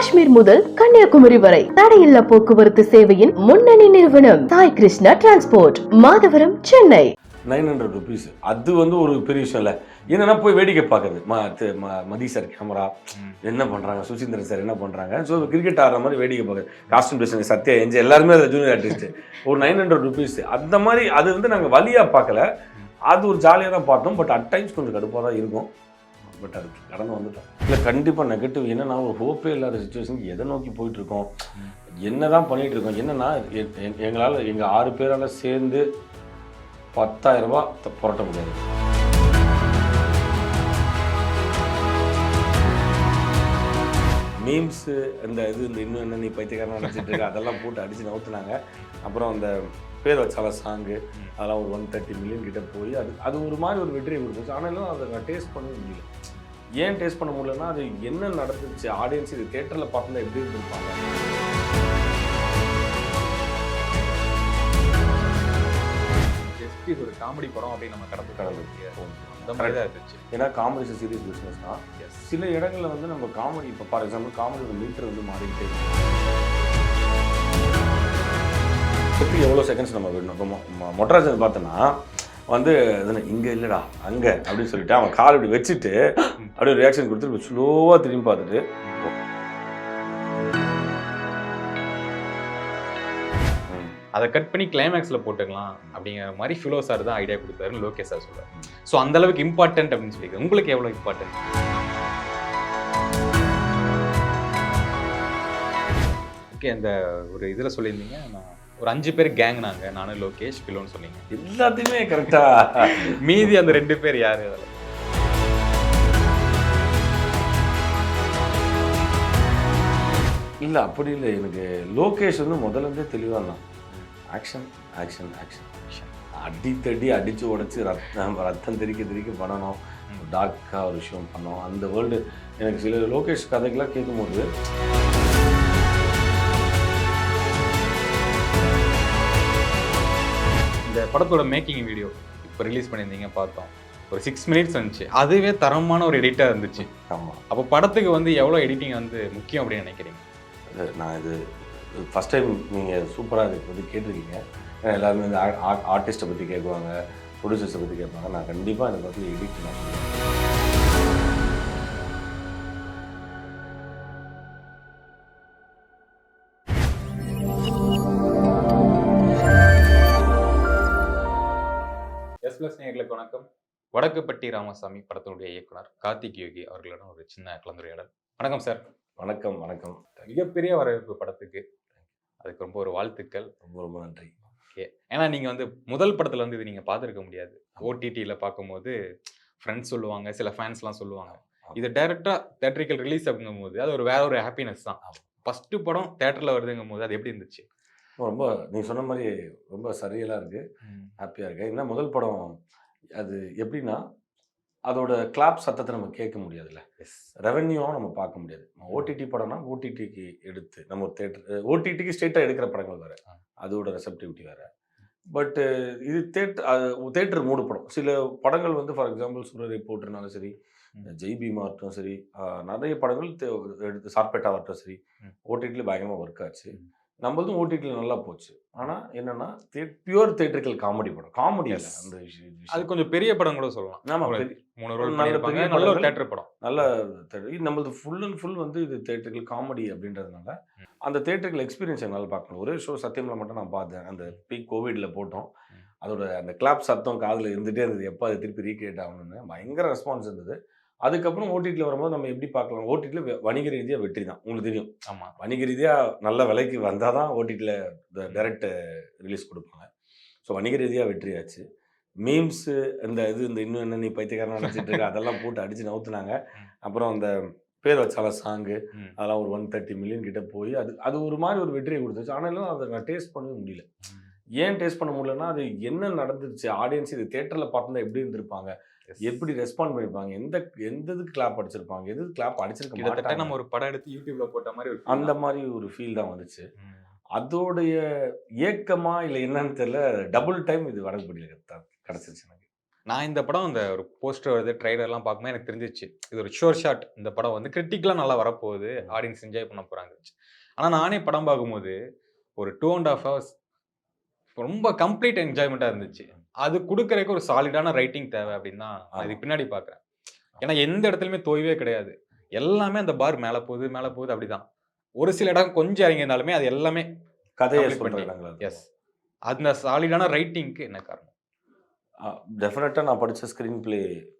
காஷ்மீர் முதல் கன்னியாகுமரி வரை தடையில்லா போக்குவரத்து சேவையின் முன்னணி நிறுவனம் Sai Krishna transport Madhavaram Chennai. Nine hundred rupees அது வந்து ஒரு பெரிய விஷயம் இல்லை. என்னன்னா போய் வேடிக்கை பார்க்குறது. மதி சார் கேமரா என்ன பண்ணுறாங்க சுசீந்திரன் சார் என்ன பண்ணுறாங்க ஸோ கிரிக்கெட் ஆடுற மாதிரி வேடிக்கை பார்க்குறது. காஸ்டியூம் டிசைன் சத்யா எஞ்சி எல்லாருமே அதில் ஜூனியர் ஆர்டிஸ்ட் ஒரு நைன் ஹண்ட்ரட் ருபீஸ் அந்த மாதிரி அது வந்து நாங்கள் வழியாக பார்க்கல. அது ஒரு ஜாலியாக தான் பார்த்தோம். பட் அட் டைம்ஸ் கொஞ்சம் கடுப்பாக தான் இருக்கும். பட் அது கடந்து வந்துட்டோம். இல்லை கண்டிப்பாக நெகட்டிவ் என்னன்னா ஒரு ஹோப்பே இல்லாத சுச்சுவேஷனுக்கு எதை நோக்கி போயிட்டுருக்கோம்? என்ன தான் பண்ணிகிட்ருக்கோம் இருக்கோம் எ- எங்களால் எங்கள் ஆறு பேரால் சேர்ந்து பத்தாயிரரூபா த- புரட்ட முடியாது. மீம்ஸு அந்த இது இந்த இன்னும் என்ன நீ பைத்தியக்காரன் நினச்சிட்டு இருக்க அதெல்லாம் போட்டு அடித்து நவுத்துனாங்க. அப்புறம் அந்த பேர் வச்சால சாங்கு அதெல்லாம் ஒரு ஒன் தேர்ட்டி மில்லியன் கிட்ட போய் அது அது ஒரு மாதிரி ஒரு வெற்றியை கொடுத்துச்சு ஆனாலும் அதை நான் டேஸ்ட் பண்ண முடியல. ஏன் டேஸ்ட் பண்ண முடியலன்னா அது என்ன நடந்துச்சு? ஆடியன்ஸ் இது தேட்டரில் பார்த்துருந்தா எப்படி இருந்திருப்பாங்க? இது ஒரு காமெடி படம் அப்படின்னு நம்ம கடந்து கடந்து கடந்து அந்த மாதிரி தான் இருந்துச்சு. ஏன்னா காமெடி சீரியஸ் பிஸ்னஸ் தான். சில இடங்களில் வந்து நம்ம காமெடி இப்போ ஃபார் எக்ஸாம்பிள் காமெடியோட மீட்டர் வந்து மாறிக்கிட்டே சுற்றி எவ்வளோ செகண்ட்ஸ் நம்ம விடணும்? இப்போ மொட்டராஜன் பார்த்தோன்னா வந்து இதுன்னு இங்கே இல்லைடா அங்கே அப்படின்னு சொல்லிட்டு அவன் கால் இப்படி வச்சுட்டு அப்படியே ரியாக்ஷன் கொடுத்துட்டு ஸ்லோவாக திரும்பி பார்த்துட்டு அதை கட் பண்ணி கிளைமேக்ஸில் போட்டுக்கலாம் அப்படிங்கிற மாதிரி ஃபிலோ சார் தான் ஐடியா கொடுத்தாருன்னு லோகேஷ் சார் சொல்கிறார் ஸோ அந்த அளவுக்கு இம்பார்ட்டன்ட் அப்படின்னு சொல்லி உங்களுக்கு எவ்வளோ இம்பார்ட்டன்ட் ஓகே அந்த ஒரு இதில் சொல்லியிருந்தீங்க நான் ஒரு அஞ்சு பேர் கேங் நாங்க. நானும் லோகேஷ் ஃபிலோன்னு சொன்னீங்க. எல்லாத்தையுமே கரெக்டாக மீதி அந்த ரெண்டு பேர் யாரு அதில்? இல்லை அப்படி இல்லை. எனக்கு லோகேஷ் வந்து முதல்ல இருந்தே தெளிவாக இருந்தான். ஆக்ஷன் ஆக்ஷன் ஆக்ஷன் அடி தடி அடித்து உடச்சி ரத்தம் ரத்தம் தெறிக்க தெறிக்க பண்ணணும். டார்க்காக ஒரு விஷயம் பண்ணோம் அந்த வேர்ல்டு எனக்கு சில லோகேஷ் கதைகள்லாம் கேட்கும்போது இந்த படத்தோட மேக்கிங் வீடியோ இப்போ ரிலீஸ் பண்ணியிருந்தீங்க பார்த்தோம். ஒரு சிக்ஸ் மினிட்ஸ் வந்துச்சு அதுவே தரமான ஒரு எடிட்டாக இருந்துச்சு. ஆமாம் அப்போ படத்துக்கு வந்து எவ்வளோ எடிட்டிங் வந்து முக்கியம் அப்படின்னு நினைக்கிறீங்க? நான் இது ஃபஸ்ட் டைம் நீங்கள் சூப்பராக இதுக்கு வந்து கேட்டிருக்கீங்க. எல்லாருமே வந்து ஆர்டிஸ்ட்டை பற்றி கேட்குவாங்க ப்ரொடியூசர்ஸை பற்றி கேட்பாங்க. நான் கண்டிப்பாக இதை பற்றி எடிட் நான் வடக்குப்பட்டி ராமசாமி படத்தினுடைய இயக்குனர் கார்த்திக் யோகி அவர்களிடம் ஒரு சின்ன கலந்துரையாடல். வணக்கம் சார். வணக்கம் வணக்கம். மிகப்பெரிய வரவேற்பு படத்துக்கு. அதுக்கு ரொம்ப ஒரு வாழ்த்துக்கள். ரொம்ப ரொம்ப நன்றி. ஓகே. ஏன்னா நீங்கள் வந்து முதல் படத்தில் வந்து இது நீங்கள் பார்த்துருக்க முடியாது. ஓடிடியில் பார்க்கும்போது ஃப்ரெண்ட்ஸ் சொல்லுவாங்க சில ஃபேன்ஸ்லாம் சொல்லுவாங்க. இது டைரெக்டாக தேட்டரிக்கல் ரிலீஸ் அப்படிங்கும்போது அது ஒரு வேற ஒரு ஹாப்பினஸ் தான். ஃபஸ்ட்டு படம் தேட்டரில் வருதுங்கும் போது அது எப்படி இருந்துச்சு? ரொம்ப நீ சொன்ன மாதிரி ரொம்ப சரியலாக இருக்குது ஹாப்பியாக இருக்கேன் ஏன்னா முதல் படம் அது எப்படின்னா அதோட கிளாப் சத்தத்தை நம்ம கேட்க முடியாதுல்ல. எஸ் ரெவென்யூவும் நம்ம பார்க்க முடியாது. ஓடிடி படம்னா ஓடிடிக்கு எடுத்து நம்ம ஒரு தேட்டர் ஓடிடிக்கு ஸ்ட்ரெயிட்டாக எடுக்கிற படங்கள் வேறு. அதோட ரெசப்டிவிட்டி வேறு. பட்டு இது தேட்டர் தேட்டர் மூடு படம். சில படங்கள் வந்து ஃபார் எக்ஸாம்பிள் சூரிய ரிப்போர்ட்னாலும் சரி. ஜெய் பீமா ஆகட்டும் சரி நிறைய படங்கள் எடுத்து சார்பேட்டா ஆகட்டும் சரி. ஓடிடியில் பயங்கரமாக ஒர்க் ஆச்சு. நம்மளதும் ஓடிடியில் நல்லா போச்சு ஆனால் என்னன்னா பியூர் தேட்டரிக்கல் காமெடி படம் காமெடி. இல்லை அந்த விஷயம் அது. கொஞ்சம் பெரிய படம் கூட சொல்லலாம் ஆமா, ஒரு பெரிய- மூணு ரோல் நல்ல பண்ணியிருப்பாங்க பெரிய நல்ல ஒரு. தேட்டர் படம் நல்ல. இது நம்மளது ஃபுல் அண்ட் ஃபுல் வந்து இது தேட்டரிக்கல் காமெடி அப்படின்றதுனால. அந்த தேட்டரிக்கல் எக்ஸ்பீரியன்ஸ் என்னால் பார்க்கணும் ஒரே ஷோ சத்தியமில் மட்டும் நான் பார்த்தேன் அந்த பீக் கோவிட்ல போட்டோம். அதோட அந்த கிளாப் சத்தம் காதில் இருந்துகிட்டே இருந்தது எப்போ அது திருப்பி ரீக்ரியேட் ஆகணும்னு பயங்கர ரெஸ்பான்ஸ் இருந்தது அதுக்கப்புறம் ஓடிடியில் வரும்போது நம்ம எப்படி பார்க்கலாம்? ஓடிடியில் வணிக ரீதியாக வெற்றி தான். உங்களுக்கு தெரியும். ஆமா. வணிக ரீதியாக நல்ல விலைக்கு வந்தால் தான் ஓடிடியில் டைரக்ட் ரிலீஸ் கொடுப்பாங்க. ஸோ வணிக ரீதியாக வெற்றியாச்சு. மீம்ஸு இந்த இது இந்த இன்னும் என்ன நீ பைத்தியக்காரன் நினச்சிட்டு இருக்க அதெல்லாம் போட்டு அடித்து நவுத்துனாங்க. அப்புறம் அந்த பேர் வச்சால சாங்கு. அதெல்லாம் ஒரு ஒன் தேர்ட்டி மில்லியன் கிட்ட போய் அது அது ஒரு மாதிரி ஒரு வெற்றியை கொடுத்துச்சு. ஆனாலும் அதை நான் டேஸ்ட் பண்ணவே முடியல. ஏன் டேஸ்ட் பண்ண முடியலன்னா அது என்ன நடந்துச்சு ஆடியன்ஸ் இது தேட்டரில் பார்த்துருந்தா எப்படி இருந்திருப்பாங்க. எப்படி ரெஸ்பாண்ட் பண்ணியிருப்பாங்க எந்த எந்த இதுக்கு கிளாப் அடிச்சிருப்பாங்க? எது கிளாப் அடிச்சிருக்க கிட்டத்தட்ட நம்ம ஒரு படம் எடுத்து யூடியூப்ல போட்ட மாதிரி ஒரு அந்த. மாதிரி ஒரு ஃபீல் தான் வந்துச்சு. அதோடைய ஏக்கமா இல்லை என்னன்னு தெரியல டபுள் டைம் இது வடகுப்படியில் கிடச்சிருச்சு எனக்கு. நான் இந்த படம் அந்த ஒரு போஸ்டர் வருது ட்ரைலர்லாம் பார்க்கும்போது எனக்கு தெரிஞ்சிச்சு. இது ஒரு ஷோர் ஷாட் இந்த படம் வந்து கிரிட்டிக்கெலாம் நல்லா வரப்போகுது. ஆடியன்ஸ் என்ஜாய் பண்ண போகிறாங்க ஆனால் நானே படம் பார்க்கும்போது ஒரு டூ அண்ட் ஹாஃப் ஹவர்ஸ் ரொம்ப கம்ப்ளீட் என்ஜாய்மெண்ட்டாக இருந்துச்சு. அது கொடுக்கறதுக்கு ஒரு சாலிடான ரைட்டிங் தேவை அப்படின்னு தான் நான் இதுக்கு பின்னாடி பார்க்குறேன் ஏன்னா எந்த இடத்துலையுமே தோய்வே கிடையாது. எல்லாமே அந்த பார் மேலே போகுது மேலே போகுது அப்படிதான். ஒரு சில இடம் கொஞ்சம் இறங்கியிருந்தாலுமே அது எல்லாமே கதையை எஸ் அந்த சாலிடான ரைட்டிங்க்கு என்ன காரணம்? டெஃபினட்டாக நான் படிச்ச ஸ்க்ரீன் ப்ளே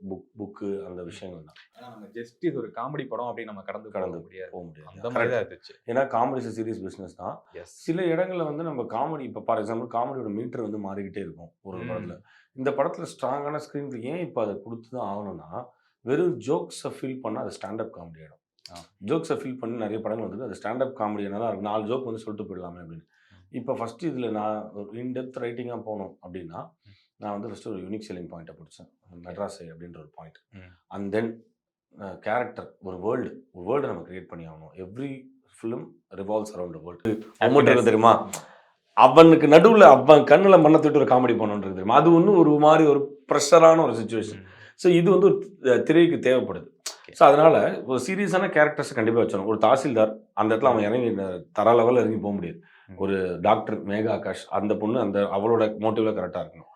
புக் புக்கு அந்த விஷயங்கள் தான். ஏன்னா நம்ம ஜஸ்ட் இது ஒரு காமெடி படம் அப்படின்னு நம்ம கடந்து கடந்து முடியாது. போக முடியாது. அந்த மாதிரி. தான் இருந்துச்சு. ஏன்னா காமெடி சீரியஸ் பிஸ்னஸ் தான். சில இடங்கள்ல வந்து நம்ம காமெடி இப்போ ஃபார் எக்ஸாம்பிள் காமெடியோட மீட்டர் வந்து மாறிக்கிட்டே இருக்கும் ஒரு. படத்துல. இந்த படத்துல ஸ்ட்ராங்கான ஸ்க்ரீன் ஏன் இப்போ அதை கொடுத்து தான் ஆகணும்னா வெறும் ஜோக்ஸை ஃபீல் பண்ணால் அது ஸ்டாண்டப் காமெடி ஆகிடும். ஜோக்ஸை ஃபீல் பண்ணி நிறைய படங்கள் வந்து அது ஸ்டாண்டப் காமெடி என்ன தான் நாலு ஜோக் வந்து சொல்லிட்டு போயிடலாமே அப்படின்னு. இப்போ ஃபர்ஸ்ட் இதில் நான் ஒரு இன்டெப்த் ரைட்டிங்காக போகணும் அப்படின்னா நான் வந்து ஃபஸ்ட்டு ஒரு யூனிக் செல்லிங் பாயிண்ட்டை பிடிச்சேன். மெட்ராஸை அப்படின்ற ஒரு பாயிண்ட். அண்ட் தென் கேரக்டர் ஒரு வேர்ல்டு ஒரு வேர்ல்டு நம்ம கிரியேட் பண்ணி ஆகணும். Every film revolves around world amount தெரியுமா? அவனுக்கு நடுவில் அவன் கண்ணில் மண்ணை தொட்டு ஒரு காமெடி பண்ணணுன்றது தெரியுமா? அது ஒன்றும் ஒரு மாதிரி ஒரு ப்ரெஷரான ஒரு சுச்சுவேஷன் ஸோ இது வந்து ஒரு திரைக்கு தேவைப்படுது. ஸோ அதனால ஒரு சீரியஸான கேரக்டர்ஸை கண்டிப்பாக வச்சணும் ஒரு தாசில்தார் அந்த இடத்துல அவன் இறங்கி தர லெவலில் இறங்கி போக முடியாது. ஒரு டாக்டர் மேகா ஆகாஷ் அந்த பொண்ணு அந்த அவளோட மோட்டிவ்ல கரெக்டாக இருக்கணும்.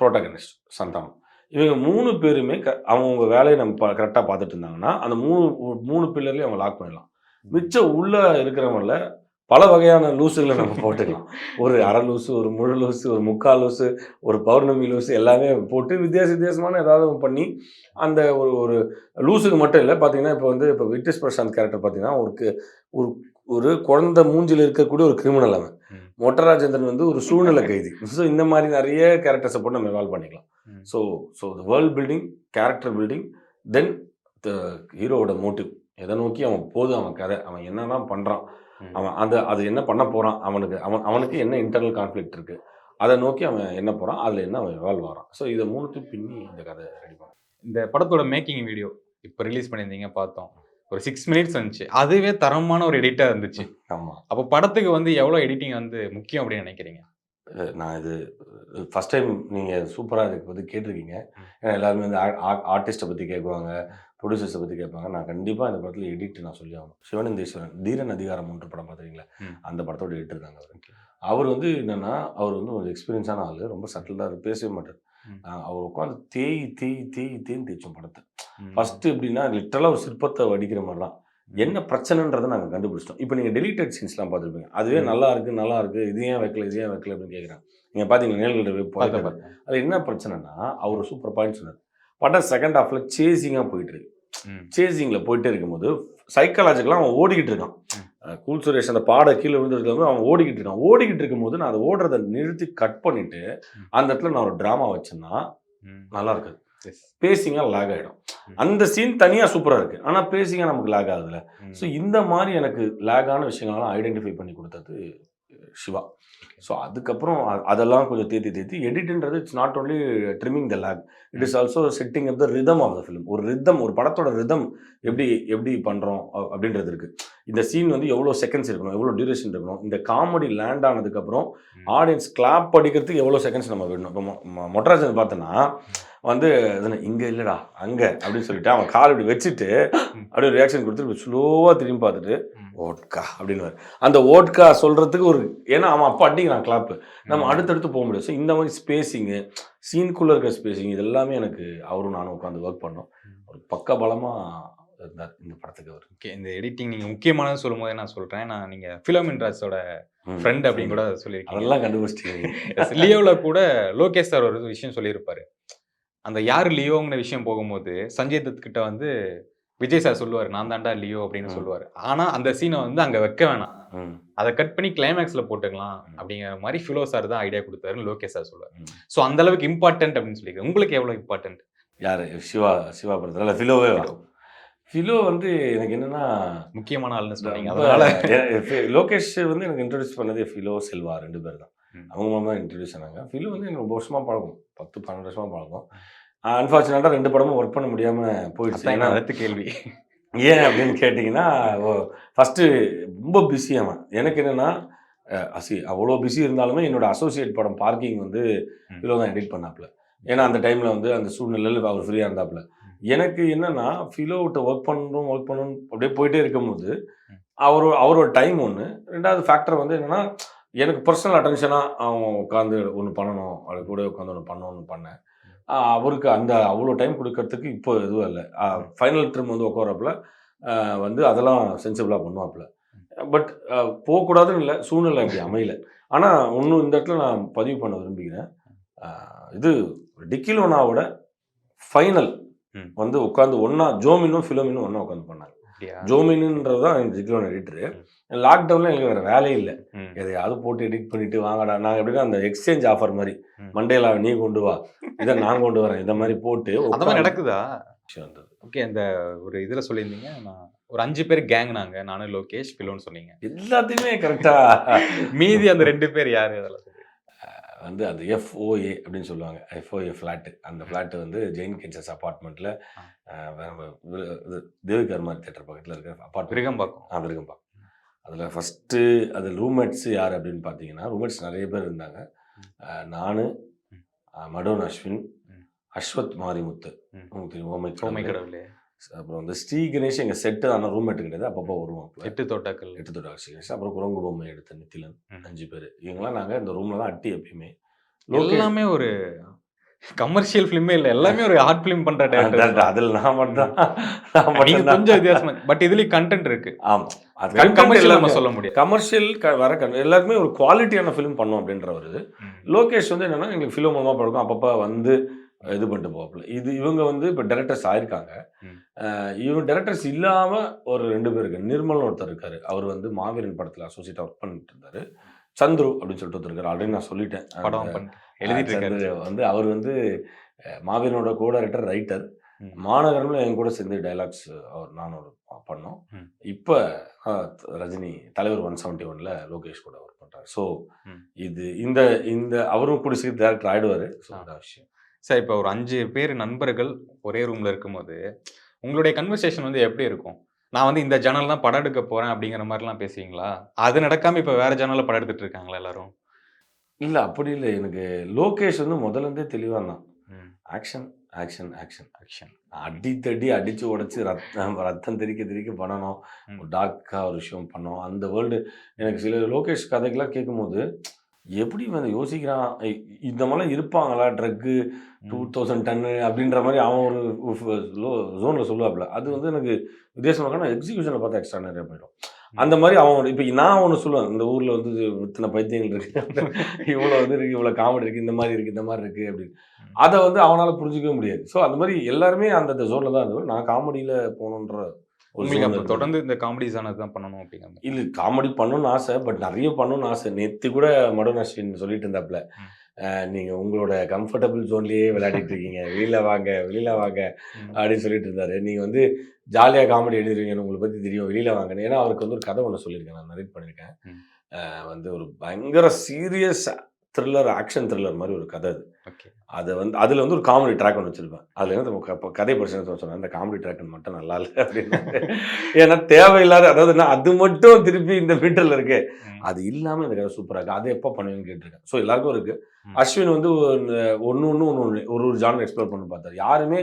ப்ரோட்டகனிஸ்ட் சந்தானம். இவங்க மூணு பேருமே க அவங்கவுங்க வேலையை நம்ம கரெக்டாக பார்த்துட்டு இருந்தாங்கன்னா அந்த மூணு மூணு பில்லர்லேயும் அவங்க லாக் பண்ணிடலாம். மிச்சம் உள்ள இருக்கிறவங்கள பல வகையான லூசுகளை நம்ம போட்டுக்கலாம். ஒரு அரை லூசு ஒரு முழு லூசு ஒரு முக்கால் லூசு ஒரு பௌர்ணமி லூசு எல்லாமே போட்டு வித்தியாச வித்தியாசமான ஏதாவது பண்ணி அந்த ஒரு ஒரு லூசுக்கு மட்டும் இல்லை பார்த்தீங்கன்னா இப்போ வந்து இப்போ விட்டிஸ் பிரசாந்த் கேரக்டர் பார்த்தீங்கன்னா ஒரு ஒரு ஒரு குழந்தை மூஞ்சில் இருக்கக்கூடிய ஒரு கிரிமினல் அவன். மொட்டராஜேந்திரன் வந்து ஒரு சூழ்நிலை கைதி. ஸோ இந்த மாதிரி நிறைய கேரக்டர்ஸை போட்டு நம்ம எவால்வ் பண்ணிக்கலாம். So so the world building character building then the ஹீரோவோட மோட்டிவ் எதை நோக்கி அவன் போது அவன் கதை அவன் என்னெல்லாம் பண்ணுறான். அவன் அந்த அது என்ன பண்ண போகிறான் அவனுக்கு அவன் அவனுக்கு என்ன இன்டர்னல் கான்ஃப்ளிக்ட் இருக்குது அதை நோக்கி அவன் என்ன போகிறான் அதில் என்ன அவன் எவால்வ் ஆகிறான் ஸோ இதை மூணுத்தையும் பின்னி இந்த கதை ரெடி பண்ணான் இந்த படத்தோட மேக்கிங் வீடியோ இப்போ ரிலீஸ் பண்ணியிருந்தீங்க பார்த்தோம். ஒரு சிக்ஸ் மினிட்ஸ் வந்துச்சு அதுவே தரமான ஒரு எடிட்டாக இருந்துச்சு. ஆமாம் அப்போ படத்துக்கு வந்து எவ்வளோ எடிட்டிங் வந்து முக்கியம் அப்படின்னு நினைக்கிறீங்க? நான் இது ஃபஸ்ட் டைம் நீங்கள் சூப்பராக இதுக்கு வந்து கேட்டிருக்கீங்க. ஏன்னா எல்லாருமே வந்து ஆர்டிஸ்ட்டை பற்றி கேட்குவாங்க ப்ரொடியூசர்ஸை பற்றி கேட்பாங்க. நான் கண்டிப்பாக இந்த படத்தில் எடிட் நான் சொல்லி ஆகணும். சிவனந்தீஸ்வரன் தீரன் அதிகாரம் ஒன்று படம் பார்த்துருக்கீங்களா. அந்த படத்தோட எடிட்டர் இருக்காங்க அவர். அவர் வந்து என்னன்னா அவர் வந்து ஒரு எக்ஸ்பீரியன்ஸான ஆள். ரொம்ப சட்டிலாக பேசவே மாட்டார். அவர் உட்காந்து தேய் தேய் தேய் தேய்ன்னு தேய்ச்சோம் படத்தை. ஃபர்ஸ்ட் எப்படின்னா லிட்டரலாக ஒரு சிற்பத்தை வடிக்கிற மாதிரி தான் என்ன பிரச்சனைன்றதை நாங்கள் கண்டுபிடிச்சிட்டோம். இப்போ நீங்கள் டெலிட்டட் சீன்ஸ்லாம் பார்த்துருப்பீங்க. அதுவே. நல்லா இருக்கு நல்லா இருக்கு இது ஏன் வைக்கல இது ஏன் வைக்கல அப்படின்னு கேட்குறாங்க நீங்கள் பார்த்தீங்கன்னா நேர்கிட்ட பார்த்தேன், போய். அது என்ன பிரச்சனைனா அவர் சூப்பர் பாயிண்ட் சொன்னார். படம் செகண்ட் ஹாஃப்ல சேசிங்காக போயிட்டு இருக்கு. சேசிங்கில் போயிட்டே இருக்கும்போது சைக்காலஜிக்கலாக அவன் ஓடிக்கிட்டு இருக்கான் கூல் சுரேஷ் அந்த பாட கீழே விழுந்துருக்கும் அவன் ஓடிக்கிட்டு இருக்கான் ஓடிக்கிட்டு இருக்கும்போது நான் அதை ஓடுறதை நிறுத்தி கட் பண்ணிட்டு. அந்த இடத்துல நான் ஒரு ட்ராமா வச்சேன்னா. நல்லா இருக்காது. பேசிங்காக லேக் ஆகிடும். அந்த சீன் தனியாக சூப்பராக இருக்குது ஆனால் பேசிங்காக நமக்கு லேக் ஆகுதுல்ல. ஸோ இந்த மாதிரி எனக்கு லேகான விஷயங்கள்லாம் ஐடென்டிஃபை பண்ணி கொடுத்தது சிவா. ஸோ அதுக்கப்புறம் அதெல்லாம் கொஞ்சம் தேத்தி தேத்தி எடிட்ன்றது it's not only trimming the lag it is also setting up the rhythm of the film ஒரு ரிதம் ஒரு படத்தோட ரிதம் எப்படி எப்படி பண்ணுறோம் அப்படின்றது இருக்கு. இந்த சீன் வந்து எவ்வளோ செகண்ட்ஸ் இருக்கணும் எவ்வளோ டியூரேஷன் இருக்கணும் இந்த காமெடி லேண்ட் ஆனதுக்கப்புறம். ஆடியன்ஸ் கிளாப் அடிக்கிறதுக்கு எவ்வளோ செகண்ட்ஸ் நம்ம விடணும் இப்போ மொட்டராஜன் பார்த்தோன்னா வந்து இங்கே இல்லைடா அங்கே அப்படின்னு சொல்லிட்டு அவன் கால் இப்படி வச்சுட்டு அப்படியே ரியாக்ஷன் கொடுத்துட்டு ஸ்லோவாக திரும்பி பார்த்துட்டு. ஓட்கா அப்படின்னு அந்த ஓட்கா சொல்கிறதுக்கு ஒரு ஏன்னா அவன் அப்போ அடிக்கிறான் கிளாப்பு நம்ம. அடுத்தடுத்து போக முடியாது. ஸோ இந்த மாதிரி ஸ்பேசிங்கு சீனுக்குள்ளே இருக்க ஸ்பேசிங் இது எல்லாமே எனக்கு அவரும் நானும் உட்காந்து ஒர்க் பண்ணோம். ஒரு பக்க பலமாக இருந்தார் இந்த படத்துக்கு அவர். ஓகே இந்த எடிட்டிங் நீங்க முக்கியமானது சொல்லும் போதே நான் சொல்றேன். நான் நீங்க ஃபிலோமின்ராஸோட ஃப்ரெண்ட் அப்படின்னு கூட சொல்லியிருக்கீங்க. அதெல்லாம் கண்டுபிடிச்சிட்டீங்க. Yes, லியோல கூட லோகேஷ் சார் ஒரு விஷயம் சொல்லியிருப்பாரு. அந்த யார் லியோங்கிற விஷயம் போகும்போது சஞ்சய் தத் கிட்ட வந்து விஜய் சார் சொல்லுவார் நான் தாண்டா லியோ அப்படின்னு. சொல்லுவார். ஆனா அந்த சீனை வந்து அங்க வைக்க வேணாம். அதை கட் பண்ணி கிளைமேக்ஸ்ல போட்டுக்கலாம். அப்படிங்கிற மாதிரி ஃபிலோ சார் தான் ஐடியா கொடுத்தாருன்னு லோகேஷ் சார் சொல்லுவார். ஸோ அந்த அளவுக்கு இம்பார்ட்டன்ட் அப்படின்னு சொல்லியிருக்கேன் உங்களுக்கு எவ்வளவு இம்பார்ட்டன்ட் யார்? சிவா சிவா படத்தில்? இல்லை ஃபிலோவே ஃபிலோ. வந்து எனக்கு என்னன்னா முக்கியமான ஆள்னு சொன்னீங்க. அதனால லோகேஷ் வந்து எனக்கு இன்ட்ரடியூஸ் பண்ணதே ஃபிலோ செல்வா ரெண்டு பேர் தான். அவங்க மூலமா தான் இன்ட்ரடியூஸ் ஆனாங்க. ஃபிலோ வந்து எனக்கு ரொம்ப வருஷமா பழகும் பத்து பன்னெண்டு வருஷமா பழகும் அன்ஃபார்ச்சுனேட்டாக ரெண்டு படமும் ஒர்க் பண்ண முடியாம போயிடுச்சு. ஏன்னா அடுத்த கேள்வி. ஏன் அப்படின்னு கேட்டிங்கன்னா ஃபஸ்ட்டு ரொம்ப பிஸி அவன். எனக்கு என்னென்னா அசி அவ்வளோ பிஸி இருந்தாலுமே என்னோட அசோசியேட் படம் பார்க்கிங் வந்து. ஃபிலோ தான் எடிட் பண்ணாப்புல. ஏன்னா அந்த டைமில் வந்து அந்த சூழ்நிலையில் அவர் ஃப்ரீயாக இருந்தாப்புல. எனக்கு என்னன்னா ஃபிலோவிட்ட ஒர்க் பண்ணணும் ஒர்க் பண்ணணும் அப்படியே போயிட்டே இருக்கும்போது அவர் அவரோட டைம் ஒன்று ரெண்டாவது ஃபேக்டர் வந்து என்னன்னா எனக்கு பர்சனல் அட்டென்ஷனாக அவன் உட்காந்து ஒன்று பண்ணணும் அது கூட உட்காந்து ஒன்று பண்ணணும்னு பண்ணேன். அவருக்கு அந்த அவ்வளோ டைம் கொடுக்கறதுக்கு இப்போ எதுவும் இல்லை. ஃபைனல் ட்ரிம் வந்து உட்காரப்பல வந்து அதெல்லாம் சென்சிபிளாக பண்ணுவாப்புல. பட் போகக்கூடாதுன்னு இல்லை சூழ்நிலை அப்படி அமையல. ஆனால் இன்னும் இந்த இடத்துல நான் பதிவு பண்ண விரும்புகிறேன். இது டிக்கிலோனாவோட ஃபைனல். வந்து உட்காந்து ஒன்றா ஜோமினும் ஃபிலோமினும் ஒன்றா உட்காந்து பண்ணாங்க ஜோமினுன்றது தான் டிக்கிலோன் எடிட்டரு லாக்டவுனில் எங்களுக்கு வேறு வேலையே இல்லை. எதையாவது போட்டு எடிட் பண்ணிட்டு வாங்கடா. நாங்கள் எப்படின்னா அந்த எக்ஸ்சேஞ்ச் ஆஃபர் மாதிரி. மண்டேலா நீ கொண்டு வா. இதை நான் கொண்டு வரேன். இந்த மாதிரி போட்டு நடக்குதா? வந்தது. ஓகே அந்த ஒரு இதுல சொல்லியிருந்தீங்க. நான் ஒரு அஞ்சு பேர் கேங் நாங்க. நானும் லோகேஷ் பிலோன்னு சொன்னீங்க. எல்லாத்தையுமே கரெக்டாக மீதி அந்த ரெண்டு பேர் யாரு அதெல்லாம் சொல்லுங்க. வந்து அந்த எஃப்ஓஏ அப்படின்னு சொல்லுவாங்க. எஃப்ஓஏ ஃப்ளாட்டு அந்த ஃப்ளாட்டு வந்து ஜெயின் கென்சஸ் அப்பார்ட்மெண்ட்டில் இது தேவிகர்மார் தேட்டர் பக்கத்தில் இருக்கிற அப்பார்ட்மெண்ட் விருகம்பாக்கம். அது இருக்கும்பா அதில் ஃபஸ்ட்டு அது ரூம்மேட்ஸ் யார் அப்படின்னு பார்த்தீங்கன்னா ரூம்மேட்ஸ் நிறைய பேர் இருந்தாங்க. நான் மடோன் அஸ்வின். அஸ்வத் மாரிமுத்து. உங்களுக்கு தெரியும் ஓமை கடவுளே. கடவுளே. அப்புறம் வந்து ஸ்ரீ கணேஷ் எங்கள் செட்டு ஆனால் ரூம்மேட் கிடையாது. அப்பப்போ வருவோம் எட்டு தோட்டாக்கள் எட்டு தொட்டு ஸ்ரீ கணேஷ். அப்புறம் குரங்கு பொம்மை எடுத்த நித்திலன். அஞ்சு பேர். இவங்கெல்லாம் நாங்கள் இந்த ரூமில் தான் அட்டி எப்பயுமே. எல்லாமே ஒரு கமர்ஷியல் ஃபிலிமே இல்ல எல்லாமே ஒரு ஹார்ட் ஃபிலிம் பண்ற டேரக்டர் அதில் நான் மட்டும் கொஞ்சம் வித்தியாசமா பட் இதுலயும் கண்டென்ட் இருக்கு. ஆமாம் அது கமர்ஷியல் நம்ம சொல்ல முடியாது. கமர்ஷியல் வர எல்லாருமே ஒரு குவாலிட்டியான ஃபிலிம் பண்ணோம் அப்படின்றவர். லோகேஷ் வந்து என்னன்னா எங்களுக்கு ஃபிலிம் மூலமாக பழக்கம் அப்பப்போ வந்து இது பண்ணிட்டு போவாப்புல. இது இவங்க வந்து இப்போ டேரக்டர்ஸ் ஆயிருக்காங்க. இவங்க டேரக்டர்ஸ் இல்லாமல் ஒரு ரெண்டு பேர் இருக்கு நிர்மல் ஒருத்தர் இருக்காரு. அவர் வந்து மாவீரன் படத்தில் அசோசியேட்டாக ஒர்க் பண்ணிட்டு இருந்தாரு. சந்துரு அப்படின்னு சொல்லிட்டு ஒருத்தர் இருக்காரு. ஆல்ரெடி நான் சொல்லிட்டேன். படம் எழுதிட்டு வந்து அவர் வந்து மாவீரனோட கோ டைரக்டர் ரைட்டர் ம். மாநகரம்ல என் கூட சேர்ந்து டைலாக்ஸ் அவர் நான் ஒரு பண்ணோம். இப்போ ரஜினி தலைவர் ஒன் செவன்ட்டி ஒன்ல லோகேஷ் கூட ஒர்க் பண்றாரு. ஸோ. இது இந்த இந்த அவரும் கூட சீக்கிரம் டேரக்டர் ஆயிடுவாரு. ஸோ. அதான் விஷயம். சார் இப்போ ஒரு அஞ்சு பேர் நண்பர்கள் ஒரே ரூம்ல இருக்கும்போது உங்களுடைய கன்வர்சேஷன் வந்து எப்படி இருக்கும்? நான் வந்து இந்த ஜன்னல் தான் படம் எடுக்க போறேன் அப்படிங்கிற மாதிரிலாம் பேசுவீங்களா? அது நடக்காம இப்போ வேற ஜன்னல்ல படம் எடுத்துட்டு இருக்காங்களா எல்லாரும்? இல்ல அப்படி இல்லை. எனக்கு லோகேஷ் வந்து முதல்ல இருந்தே தெளிவாக தான். Action action action action. அடி தடி அடிச்சு உடைச்சு ரத்தம் ரத்தம் தெறிக்க தெறிக்க பண்ணணும். ம். ஒரு டார்க்காக ஒரு விஷயம் பண்ணோம் அந்த வேர்ல்டு எனக்கு சில லோகேஷ் கதைக்கெல்லாம் கேட்கும்போது எப்படி வந்து யோசிக்கிறான்? இந்த மாதிரிலாம் இருப்பாங்களா? ட்ரக்கு டூ தௌசண்ட் டன்னு அப்படின்ற மாதிரி அவன் ஒரு லோ ஜோனில் சொல்லுவாப்புல. அது வந்து எனக்கு வித்தியாசமாக எக்ஸிகியூஷனை பார்த்தா எக்ஸ்ட்ரா நிறைய போயிடும். அந்த மாதிரி அவன் இப்போ நான் ஒன்று சொல்லுவேன் இந்த ஊரில் வந்து இத்தனை பைத்தியங்கள் இருக்கு. இவ்வளோ வந்து இருக்கு இவ்வளோ காமெடி இருக்கு இந்த மாதிரி இருக்கு இந்த மாதிரி இருக்கு அப்படின்னு. அதை வந்து அவனால் புரிஞ்சிக்கவே முடியாது. ஸோ அந்த மாதிரி எல்லாருமே அந்த ஜோனில் தான் இருந்தோம். நான் காமெடியில் போகணுன்ற உங்களுக்கு அப்போ. தொடர்ந்து இந்த காமெடிஸ் ஆனது தான் பண்ணணும் அப்படிங்கிற இல்லை காமெடி பண்ணணும்னு ஆசை பட் நிறைய பண்ணணும்னு ஆசை. நேற்று கூட மடோன் அஸ்வின் சொல்லிட்டு இருந்தாப்புல ம். அஹ், நீங்க உங்களோட கம்ஃபர்டபுள் ஜோன்லயே விளையாடிட்டு இருக்கீங்க. வெளியில வாங்க வெளியில வாங்க. அப்படின்னு சொல்லிட்டு இருந்தாரு. நீங்க வந்து ஜாலியா காமெடி எழுதுறீங்கன்னு உங்களை பத்தி தெரியும். வெளியில வாங்கன்னு. ஏன்னா அவருக்கு வந்து ஒரு கதை ஒன்று சொல்லியிருக்கேன் நான் நரேட் பண்ணியிருக்கேன். வந்து ஒரு பயங்கர சீரியஸ் த்ரில்லர் ஆக்ஷன் த்ரில்லர் மாதிரி ஒரு கதை அது. அதை வந்து அதில் வந்து ஒரு காமெடி ட்ராக் ஒன்று வச்சிருப்பேன். அதில் என்ன கதை பிரச்சனை சொன்னேன் அந்த காமெடி ட்ராக் மட்டும் நல்லா இல்லை அப்படின்னு. ஏன்னா தேவையில்லாத அதாவது என்ன, அது மட்டும் திருப்பி இந்த மீட்டரில் இருக்கு. அது இல்லாமல் இந்த கதை சூப்பராக இருக்கு. அதை எப்போ பண்ணுவீங்கன்னு கேட்டிருக்கேன். ஸோ எல்லாருக்கும் இருக்கு. அஸ்வின் வந்து ஒன்று ஒன்று ஒன்று ஒன்று ஒரு ஒரு ஜானர் எக்ஸ்ப்ளோர் பண்ணி பார்த்தாரு. யாருமே.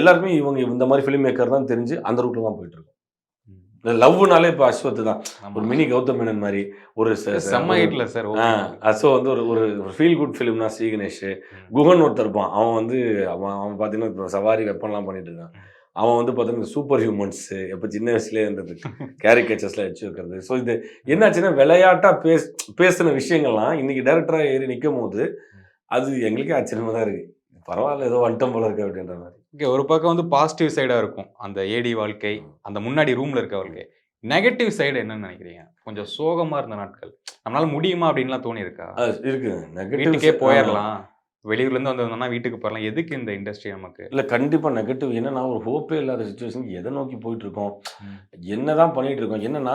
எல்லாருமே இவங்க இந்த மாதிரி ஃபிலிம் மேக்கர் தான் தெரிஞ்சு அந்த ரூட்ல தான் போயிட்டு இருக்கோம். லவ்னாலே இப்போ அஸ்வத் தான். ஒரு மினி கௌதம் மேனன் மாதிரி ஒரு செம்ம ஹிட்ல சார் ஸோ வந்து ஒரு ஒரு ஃபீல் குட் ஃபிலிம்னா ஸ்ரீ கணேஷ் குகன் ஒருத்தர் இருப்பான். அவன் வந்து அவன் அவன் பார்த்தீங்கன்னா இப்போ சவாரி வெப்பன்லாம் பண்ணிட்டு இருக்கான். அவன் வந்து பார்த்தீங்கன்னா சூப்பர் ஹியூமன்ஸ் எப்போ சின்ன வயசுலேயே இருந்தது. கேரிகேச்சர்ஸ்லாம் வச்சு வைக்கிறது. ஸோ இது என்னாச்சுன்னா விளையாட்டா பேஸ் பேசின விஷயங்கள்லாம் இன்னைக்கு டேரக்டராக ஏறி நிற்கும் போது அது எங்களுக்கே ஆச்சரியமா தான் இருக்கு. பரவாயில்ல ஏதோ வந்துட்டம் போல இருக்கு அப்படின்ற மாதிரி. ஓகே ஒரு பக்கம் வந்து பாசிட்டிவ் சைடா இருக்கும். அந்த ஏடி வாழ்க்கை அந்த முன்னாடி ரூம்ல இருக்க வாழ்க்கை. நெகட்டிவ் சைடு என்னன்னு நினைக்கிறீங்க? கொஞ்சம் சோகமா இருந்த நாட்கள். நம்மளால முடியுமா அப்படின்லாம் தோணி இருக்கா. இருக்கு வீட்டுக்கே நெகட்டிவ் போயிடலாம் வெளியூர்ல இருந்து வந்தோம்னா வீட்டுக்கு போயிடலாம் எதுக்கு இந்த இண்டஸ்ட்ரி நமக்கு? இல்லை கண்டிப்பாக நெகட்டிவ் என்னன்னா ஒரு ஹோப்பே இல்லாத சுச்சுவேஷனுக்கு எதை நோக்கி போயிட்டு இருக்கோம் ம். என்னதான் பண்ணிட்டு இருக்கோம் என்னன்னா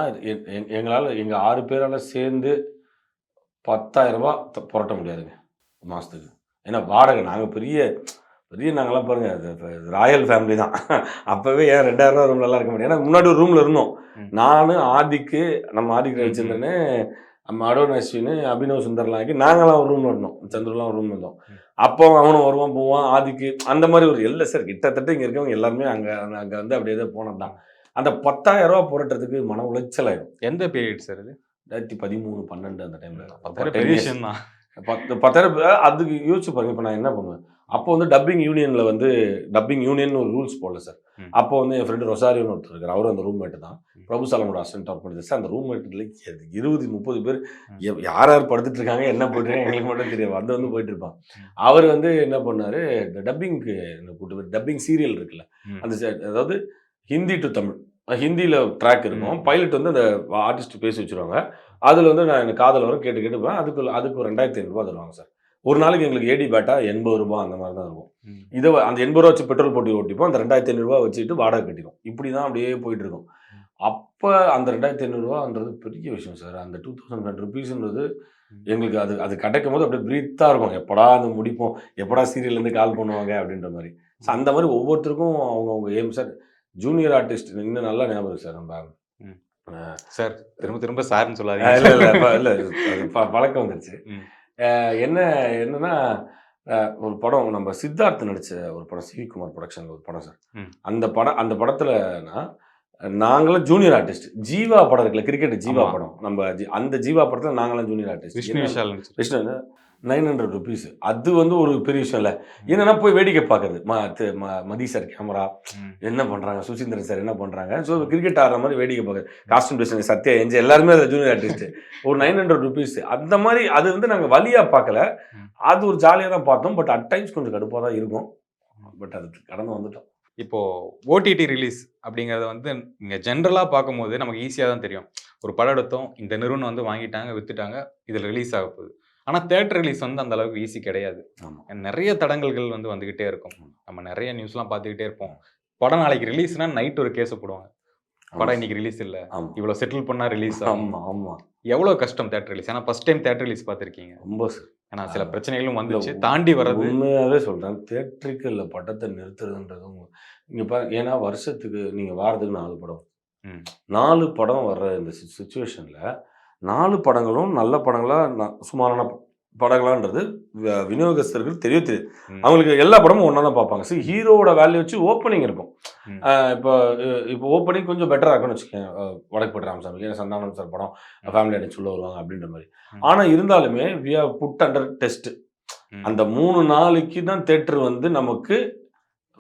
எங்களால் எங்கள் ஆறு பேரால சேர்ந்து பத்தாயிரம் ரூபாய் த- புரட்ட முடியாதுங்க. மாதத்துக்கு ஏன்னா வாடகை நாங்கள் பெரிய பெரிய நாங்களாம் பாருங்க ராயல் ஃபேமிலி தான். அப்போவே ஏன் ரெண்டாயிரம் ரூபா ரூம்ல எல்லாம் இருக்க முடியும் ஏன்னா முன்னாடி ஒரு ரூமில் இருந்தோம். ம். நான் ஆதிக்கு நம்ம ஆதிக் ம், ம். ரவிச்சந்திரன் நம்ம அடோன் அஸ்வின் அபினவ் சுந்தர்லாம் நாங்களாம் ஒரு ரூமில் இருந்தோம். சந்திரலாம் ஒரு ரூமில் இருந்தோம். அப்போ அவனும் வருவான் போவான் ஆதிக்கு அந்த மாதிரி ஒரு இல்லை சார். கிட்டத்தட்ட இங்கே இருக்கவங்க எல்லாருமே அங்கே அங்கே வந்து அப்படியே தான் போனது தான். அந்த பத்தாயிரம் ரூபா புரட்டுறதுக்கு மன உளைச்சல் ஆயிடும். எந்த பீரியட் சார் இது? ரெண்டாயிரத்தி பதிமூணு பன்னெண்டு அந்த டைமில் பெரிய விஷயம் தான். பத்து பத்தாயிரம் அதுக்கு யோசிச்சு பாருங்க. இப்போ நான் என்ன பண்ணுவேன்? அப்போ வந்து டப்பிங் யூனியனில் வந்து டப்பிங் யூனியன் ஒரு ரூல்ஸ் போடல சார். அப்போ வந்து என் ஃப்ரெண்டு ரொசாரியோன்னு ஒருத்தர் இருக்கார். அவரும் அந்த ரூம்மேட் தான். பிரபு சாலமோட அசிஸ்டன்ட் ஒர்க் பண்ணிட்டு சார் அந்த ரூம்மேட்டில் இருபது முப்பது பேர் யார் யார் படுத்துட்டு இருக்காங்க என்ன போயிட்டு எங்களுக்கு மட்டும் தெரியாது. வந்து வந்து போயிட்டு இருப்பான். அவர் வந்து என்ன பண்ணாரு? இந்த டப்பிங்க்கு கூட்டு போய் டப்பிங் சீரியல் இருக்குல்ல. அந்த அதாவது ஹிந்தி டு தமிழ். ஹிந்தியில் ட்ராக் இருக்கும். பைலட் வந்து அந்த ஆர்டிஸ்ட் பேசி வச்சிருவாங்க. அதில் வந்து நான் எனக்கு காதல் வரும் கேட்டு கேட்டு போவேன். அதுக்கு அதுக்கு ஒரு ரெண்டாயிரத்தி ஐநூறுபா தருவாங்க சார். ஒரு நாளைக்கு எங்களுக்கு ஏடி பேட்டா எண்பது ரூபா அந்த மாதிரி தான் இருக்கும். இதை அந்த எண்பது ரூபா வச்சு பெட்ரோல் போட்டி ஓட்டிப்போம். அந்த ரெண்டாயிரத்தி ஐநூறுரூவா வச்சுட்டு வாடகை கட்டிடும் இப்படி தான் அப்படியே போயிட்டு இருக்கும். அப்போ அந்த ரெண்டாயிரத்தி ஐநூறுரூவான்றது பெரிய விஷயம் சார். அந்த டூ தௌசண்ட் ஹண்ட்ரட் ருபீஸ்ன்றது எங்களுக்கு அது அது கிடைக்கும் போது அப்படியே பிரீத்தாக இருக்கும். எப்படா அந்த முடிப்போம்? எப்படா சீரியல்லேருந்து கால் பண்ணுவாங்க அப்படின்ற மாதிரி. ஸோ அந்த மாதிரி ஒவ்வொருத்தருக்கும் அவங்கவுங்க ஏம் சார். ஜூனியர் ஆர்டிஸ்ட் இன்னும் நல்லா ஞாபகம் சார் நம்ம சார் திரும்ப திரும்ப சார்னு இல்ல சொல்லாதீங்க. இல்ல இல்ல ப- பழக்கம் வந்துருச்சு. என்ன என்னன்னா ஒரு படம் நம்ம சித்தார்த் நடிச்ச ஒரு படம் சிவி குமார் ப்ரொடக்ஷன்ல ஒரு படம் சார். அந்த படம் அந்த படத்துலனா நாங்களும் ஜூனியர் ஆர்டிஸ்ட் ஜீவா படம் இருக்குல்ல கிரிக்கெட் ஜீவா. படம். நம்ம அந்த ஜீவா படத்துல நாங்களாம் junior artist Vishnu Vishal Vishnu nine hundred rupees. அது வந்து ஒரு பெரிய விஷயம் இல்லை. என்னன்னா போய் வேடிக்கை பார்க்கறது ம மதி சார் கேமரா. என்ன பண்றாங்க? சுசீந்திரன் சார் என்ன பண்றாங்க? ஸோ கிரிக்கெட் ஆடுற மாதிரி வேடிக்கை பார்க்குறது காஸ்டியூம் டிசைன் சத்யா எஞ்சி எல்லாருமே அதில் ஜூனியர் ஆர்டிஸ்ட் ஒரு நைன் ஹண்ட்ரட் ருபீஸ். அந்த மாதிரி அது வந்து நாங்கள் வழியா பார்க்கல. அது ஒரு ஜாலியாக தான் பார்த்தோம். பட் அட் டைம்ஸ் கொஞ்சம் கடுப்பாக தான் இருக்கும். பட் அது கடந்து வந்துட்டோம். இப்போ ஓடிடி ரிலீஸ் அப்படிங்கறத வந்து இங்க ஜென்ரலா பார்க்கும்போது நமக்கு ஈஸியா தான் தெரியும். ஒரு படம் எடுத்தோம். இந்த நிறுவனம் வந்து வாங்கிட்டாங்க வித்துட்டாங்க. இதுல ரிலீஸ் ஆக போகுது. ஆனா தேட்டர் ரிலீஸ் வந்து அந்த அளவுக்கு ஈஸி கிடையாது. நிறைய தடங்கல்கள் வந்து வந்துகிட்டே இருக்கும். நம்ம நிறைய நியூஸ்லாம் பார்த்துக்கிட்டே இருப்போம். படம் நாளைக்கு ரிலீஸ்னா நைட் ஒரு கேஸ் போடுவாங்க. படம் இன்னைக்கு ரிலீஸ் இல்ல. ஆமாம் இவ்வளவு செட்டில் பண்ணா ரிலீஸ் ஆகும். ஆமாம் எவ்வளவு கஷ்டம் தேட்டர் ரிலீஸ் ஏன்னா ஃபர்ஸ்ட் டைம் தேட்டர் ரிலீஸ் பார்த்திருக்கீங்க. ரொம்ப ஏன்னா சில பிரச்சனைகளும் வந்துச்சு. இல்ல, தாண்டி வர்றது உண்மையாவே சொல்றேன். தேட்டரிக்கல்ல படத்தை நிறுத்துறதுன்றது உங்க- இங்க பாருங்க ஏன்னா வருஷத்துக்கு நீங்க வாரத்துக்கு நாலு படம். நாலு படம் வர்ற இந்த சுச்சுவேஷன்ல நாலு படங்களும் நல்ல படங்களா சுமாரான படங்களான்றது விநியோகஸ்தர்கள் தெரிய தெரியும் ம். அவங்களுக்கு எல்லா படமும் ஒன்றா தான் பார்ப்பாங்க. சரி ஹீரோவோட வேல்யூ வச்சு ஓப்பனிங் இருக்கும். இப்போ இப்போ ஓப்பனிங் கொஞ்சம் பெட்டராக இருக்கும்னு வச்சுக்கேன் வடக்குப்பட்டு ராமசாமி ஏன்னா சந்தானம் சார் படம் ஃபேமிலி அடிச்சு உள்ள வருவாங்க அப்படின்ற மாதிரி. ஆனால் இருந்தாலுமே we have put under test. அந்த மூணு நாளைக்கு தான் தேட்டர் வந்து நமக்கு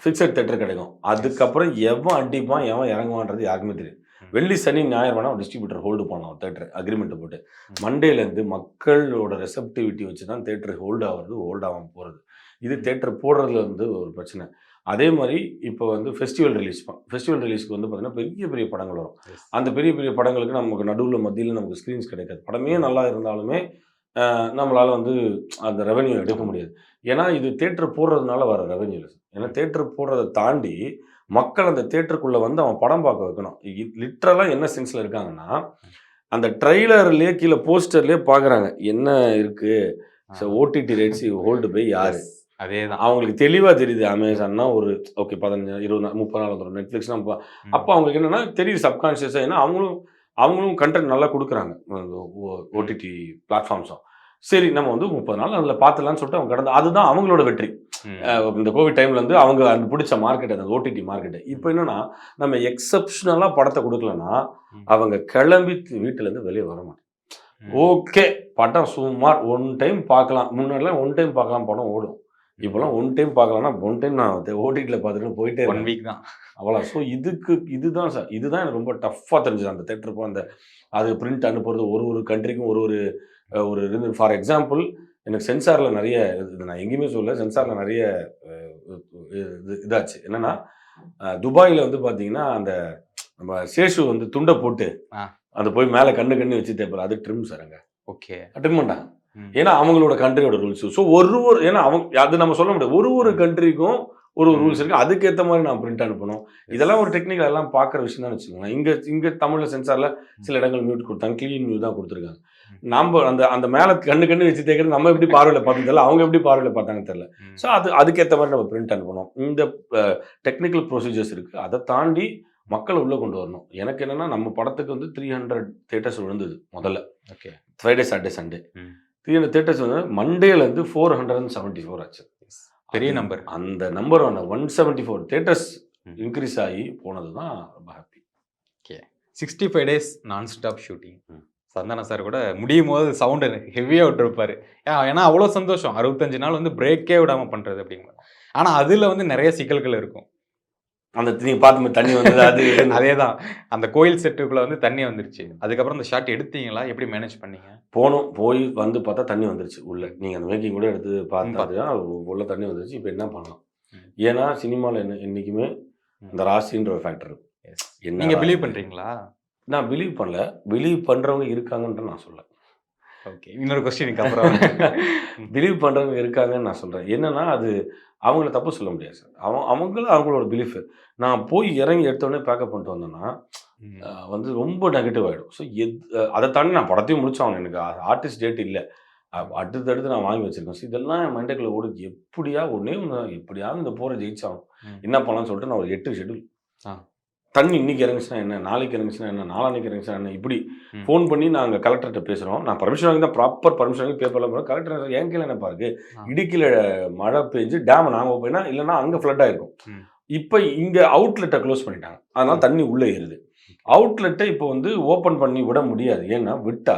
ஃபிக்ஸட் தேட்டர் கிடைக்கும். அதுக்கப்புறம் எவன் அடிப்பான் எவன் இறங்குவான்றது யாருக்குமே தெரியும். வெள்ளி சனி ஞாயிறு வேணா டிஸ்ட்ரிபியூட்டர் ஹோல்டு பண்ணலாம் தேட்டர் அக்ரிமெண்ட் போட்டு. மண்டேலேருந்து மக்களோட ரெசப்டிவிட்டி வச்சு தான் தேட்டர் ஹோல்ட் ஆகுறது ஹோல்ட் ஆகாம போகிறது இது தேட்டர் போடுறதுல வந்து ஒரு பிரச்சனை. அதே மாதிரி இப்போ வந்து ஃபெஸ்டிவல் ரிலீஸ் ஃபெஸ்டிவல் ரிலீஸ்க்கு வந்து பார்த்தீங்கன்னா பெரிய பெரிய படங்கள் வரும். அந்த பெரிய பெரிய படங்களுக்கு நமக்கு நடுவில் மத்தியில் நமக்கு ஸ்க்ரீன்ஸ் கிடைக்காது. படமே நல்லா இருந்தாலுமே நம்மளால வந்து அந்த ரெவென்யூ எடுக்க முடியாது. ஏன்னா இது தேட்டர் போடுறதுனால வர ரெவென்யூ ஏன்னா தேட்டர் போடுறதை தாண்டி மக்கள் அந்த தேட்டருக்குள்ளே வந்து அவன் படம் பார்க்க வைக்கணும். லிட்ரலாக என்ன சென்ஸில் இருக்காங்கன்னா அந்த ட்ரெய்லர்லேயே கீழே போஸ்டர்லேயே பார்க்குறாங்க. என்ன இருக்குது ஓடிடி ரைட்ஸ் ஹோல்டு பை யார்? Yes. அதேதான். அவங்களுக்கு தெளிவாக தெரியுது. அமேசான்னா ஒரு ஓகே பதினஞ்சு இருபது நாள் முப்பது நாள் வந்துடும் நெட்ஃப்ளிக்ஸ்னா. அப்போ அவங்களுக்கு என்னன்னா தெரியுது சப்கான்ஷியஸாக ஏன்னா அவங்களும் அவங்களும் கண்டென்ட் நல்லா கொடுக்குறாங்க. ஓடிடி பிளாட்ஃபார்ம்ஸும் சரி நம்ம வந்து முப்பது நாள் அதில் பார்த்துலாம்னு சொல்லிட்டு அவங்க கடந்து அதுதான் அவங்களோட வெற்றி. இந்த கோவிட் டைம்ல வந்து அவங்க அந்த பிடிச்ச மார்க்கெட் அந்த ஓடிடி மார்க்கெட் இப்போ என்னன்னா நம்ம எக்ஸப்ஷனலாக படத்தை கொடுக்கலன்னா. அவங்க கிளம்பி வீட்டுல இருந்து வெளியே வர மாட்டாங்க. ஓகே படம் சுமார் ஒன் டைம் பார்க்கலாம். முன்னாடிலாம் ஒன் டைம் பார்க்கலாம் படம் ஓடும். இப்போலாம் ஒன் டைம் பார்க்கலாம்னா ஒன் டைம் நான் ஓடிடியில் பார்த்துட்டு போயிட்டே ஒன் வீக் தான். அவ்வளோ. ஸோ இதுக்கு இதுதான் சார் இதுதான் எனக்கு ரொம்ப டஃப்பாக தெரிஞ்சது. அந்த தேட்டர் போ அந்த அது பிரிண்ட் அனுப்புறது ஒரு ஒரு கண்ட்ரிக்கும் ஒரு ஒரு ஒரு ஃபார் எக்ஸாம்பிள் எனக்கு சென்சாரில் நிறைய இது நான் எங்கேயுமே சொல்ல சென்சாரில் நிறைய இது இதாச்சு. என்னன்னா துபாயில் வந்து பார்த்தீங்கன்னா அந்த நம்ம சேஷு வந்து துண்டை போட்டு. அந்த போய் மேலே கண்ணு கண்ணு வச்சு தேப்பாரு அது ட்ரிம் சார் அங்கே. ஓகே. ட்ரிம் பண்ணாங்க ஏன்னா அவங்களோட கண்ட்ரியோட ரூல்ஸ் ஸோ ஒரு ஒரு ஏன்னா அவங்க அது நம்ம சொல்ல முடியாது. ஒரு ஒரு கண்ட்ரிக்கும் ஒரு ஒரு ரூல்ஸ் இருக்கு. அதுக்கேற்ற மாதிரி நான் பிரிண்ட் அனுப்பணும். இதெல்லாம் ஒரு டெக்னிக்கல் எல்லாம் பார்க்குற விஷயம் தான் வச்சுக்கோங்களேன். இங்கே இங்கே தமிழில் சென்சாரில் சில இடங்கள் மியூட் கொடுத்தாங்க. க்ளீன் மியூட் தான் கொடுத்துருக்காங்க. நம்ம அந்த அந்த மேலே கண்ணு கண்ணு வச்சு தேக்கிறது நம்ம எப்படி பார்வையில் பார்த்தது தெரியல அவங்க எப்படி பார்வையில் பார்த்தாங்க தெரியல. ஸோ அது அதுக்கேற்ற மாதிரி நம்ம பிரிண்ட் அனுப்பணும். இந்த டெக்னிக்கல் ப்ரொசீஜர்ஸ் இருக்குது அதை தாண்டி மக்களை உள்ளே கொண்டு வரணும். எனக்கு என்னன்னா நம்ம படத்துக்கு வந்து த்ரீ ஹண்ட்ரட் தேட்டர்ஸ் விழுந்தது முதல்ல. Okay. Friday Saturday Sunday. Three hundred theatres வந்து மண்டேலேருந்து four hundred and seventy four ஆச்சு பெரிய நம்பர் அந்த number one one seventy four theatres. Increase ஆகி போனது தான் ரொம்ப ஹாப்பி சிக்ஸ்டி ஃபைவ் டேஸ் நான் ஸ்டாப் ஷூட்டிங். சந்தானம் சார் கூட முடியும் போது சவுண்டு ஹெவியாக விட்டுருப்பாரு. ஏன், ஏன்னா அவ்வளோ சந்தோஷம். அறுபத்தஞ்சு நாள் வந்து பிரேக்கே விடாமல் பண்ணுறது அப்படிங்க ஆனால் அதில் வந்து நிறைய சிக்கல்கள் இருக்கும். அந்த நீங்க பார்த்து தண்ணி வந்தது அது. அதே தான் அந்த கோயில் செட்டுக்குள்ளே வந்து தண்ணி வந்துருச்சு. அதுக்கப்புறம் அந்த ஷாட் எடுத்தீங்களா? எப்படி மேனேஜ் பண்ணீங்க? போனோம். போய் வந்து பார்த்தா தண்ணி வந்துருச்சு உள்ள. நீங்க அந்த மேக்கிங் கூட எடுத்து பார்த்தா உள்ள தண்ணி வந்துருச்சு. இப்போ என்ன பண்ணலாம். ஏன்னா சினிமாவில் என்ன என்னைக்குமே இந்த ராசின்ற ஒரு ஃபேக்டர் நீங்கள் பிலீவ்? பண்ணுறீங்களா நான் பிலீவ் பண்ணல. பிலீவ் பண்றவங்க இருக்காங்கன்ற நான் சொல்ல ஓகே இன்னொரு கொஸ்டினுக்கு அப்புறம். பிலீவ் பண்றவங்க இருக்காங்கன்னு நான் சொல்றேன். என்னன்னா அது அவங்கள தப்பு சொல்ல முடியாது சார். அவங்க அவங்களும் அவங்களோட பிலீஃப் நான் போய் இறங்கி எடுத்தோடனே பேக்கப் பண்ணிட்டு வந்தேன்னா வந்து ரொம்ப நெகட்டிவ் ஆகிடும் ஸோ எத் அதை தாண்டி நான் படத்தையும் முடிச்சாகணும் எனக்கு ஆர்டிஸ்ட் டேட் இல்லை. அடுத்து அடுத்து நான் வாங்கி வச்சிருக்கேன். ஸோ இதெல்லாம் என் மைண்டுக்குள்ள ஓடுது. எப்படியா ஒன்றே ஒன்று எப்படியாவது இந்த போரை ஜெயிச்சாகணும். ம். என்ன பண்ணலாம்னு சொல்லிட்டு நான் ஒரு எட்டு ஷெட்யூல். தண்ணி இன்னைக்கு இறங்குச்சுன்னா என்ன? நாளைக்கு இறங்குச்சுன்னா என்ன? நாளான்னைக்கு இறங்குச்சுன்னா என்ன? இப்படி. ஃபோன் பண்ணி நாங்கள் கலெக்டர்கிட்ட பேசுகிறோம் நான் பர்மிஷன் வாங்கி தான் ப்ராப்பர் பர்மிஷன் வாங்கி பேப்பர்லாம் போகிறோம் கலெக்டர் என் கீழே என்னப்பா இருக்கு ஆ. இடுக்கில மழை பெஞ்சு டேம் நாங்கள் போயினா இல்லைன்னா அங்கே ஃப்ளட் ஆயிருக்கும். இப்போ இங்கே அவுட்லெட்டை க்ளோஸ் பண்ணிட்டாங்க. அதனால தண்ணி உள்ளே ஏறுது. அவுட்லெட்டை இப்போ வந்து ஓப்பன் பண்ணி விட முடியாது. ஏன்னா விட்டா